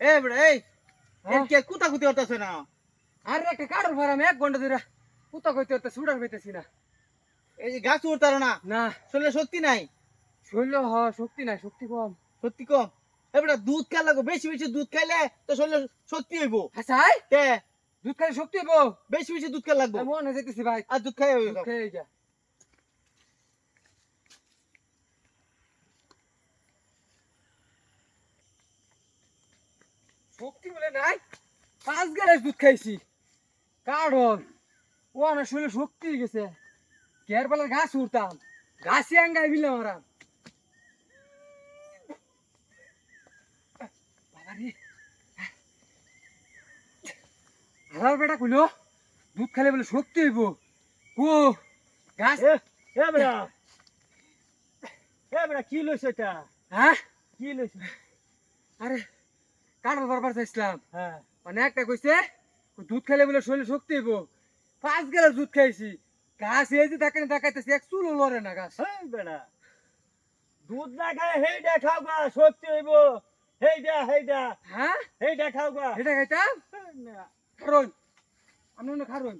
এ বড় এই হ্যাঁ? কে কুতা কুতি করতেছ না? আরে একটা কাঠের ফারাম এক ঘণ্টা ধরে কুতা কইতে হতে সুডার পেতেছি না। এই গাছ উঠতার না? না। শরীরে শক্তি নাই? শরীর হ শক্তি নাই শক্তি কম। শক্তি কম? এবার দুধ লাগবো বেশি বেশি দুধ খাইলে তো শরীরে শক্তি হইব। হাসাই দুধ খাই শক্তি হব বেশি বেশি দুধ খাই লাগবো। মনে যেতেছি ভাই। আর দুধ খাই খেয়ে যা। শক্তি বলে নাই পাঁচ গ্লাস দুধ খাইছি। কারণ ও আমার শরীরে শক্তি গেছে। ঘাস উঠতাম ঘাসি হালার বেটা কইলো দুধ খালে বলে শক্তি হইব। ও ঘাস এ কি লইছ এটা? হ্যাঁ? কি লইছ? আরে কাটার বারবার চাইছিলাম। হ্যাঁ। মানে একটা কইছে দুধ খেলে বলে শরীরে শক্তি হইব। পাঁচ গেলে দুধ খাইছি। গাছ এই যে তাকে দেখাইতেছি এক চুলো লড়ে না গাছ। হেই বেড়া। দুধ না খায় হেইটা খাও গা শক্তি হইব। হেইটা হেইটা হ্যাঁ? হেইটা খাও গা। এটা খাইতাম? খারুন। আমি মনে খারুন।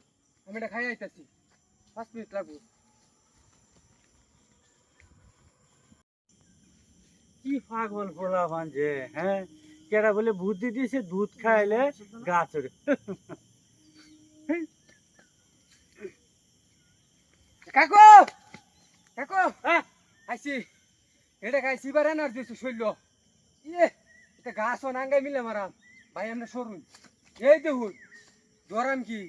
আমি এটা খাই আইতাছি। পাঁচ মিনিট লাগবো। কি পাগল পোলা যে হ্যাঁ? কেরা বলে বুদ্ধি দিয়েছে দুধ খাইলে গাছ ওঠে। কাকু! কাকু! হ্যাঁ? আইছি এটা খাইছি এবার এনার্জি শৈল। ইয়ে এটা গাছ নাঙ্গাই মিলে মারাম ভাই আমরা সরুন। এই দেখুন দরাম কি?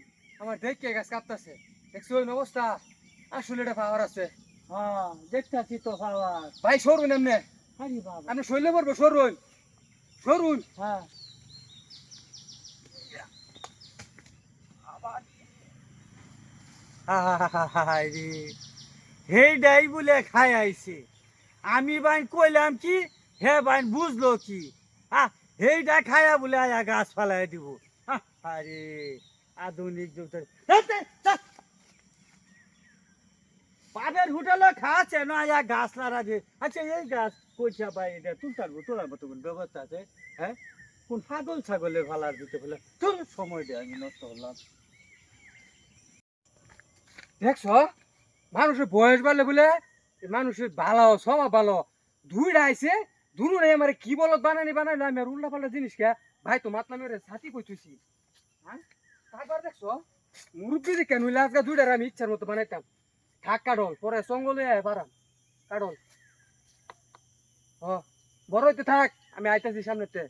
আমার দেখকে গাছ কাঁপতাছে। দেখছ ওই অবস্থা? আসলে এটা পাওয়ার আছে। হ্যাঁ দেখতাছি তো পাওয়ার ভাই সরুন এমনি। আরে বাবা। আপনি শৈলে পড়ব সরুন। হ্যাঁ। রে হেইডাই বলে খাই আইছে। আমি বাইন কইলাম কি হে বাইন বুঝলো কি? আহ হেইডা খায়া বলে আয়া গাছ ফালাই দিব। আরে আধুনিক যুগ। পাবের হোটেলে খাচ্ছে না আয়া গাছ লারা যে আচ্ছা এই গাছ। কইছা ভাই এটা তুলতার তোলার মতো কোন ব্যবস্থা আছে? হ্যাঁ? কোন ছাগল ছাগলের ফালার দিতে ফেলে তোর সময় দে, আমি নষ্ট করলাম দেখছ? মানুষের বয়স বাড়লে বলে মানুষের ভালো, স্বভাব ভালো দুইটা আইছে দুনু রে আমার কি বলত বানানি বানাইলো আমি আর উল্টা পাল্টা জিনিস কে? ভাই, তো মাতলাম রে ছাতি কইতেছি। হ্যাঁ? তারপর দেখছ? মুরব্বী যে কেন আজকে দুইটা আমি ইচ্ছার মতো বানাইতাম। থাক কাডল পরে সঙ্গলে পারাম কাডল বড় হইতে থাক আমি আইতাছি সামনেতে।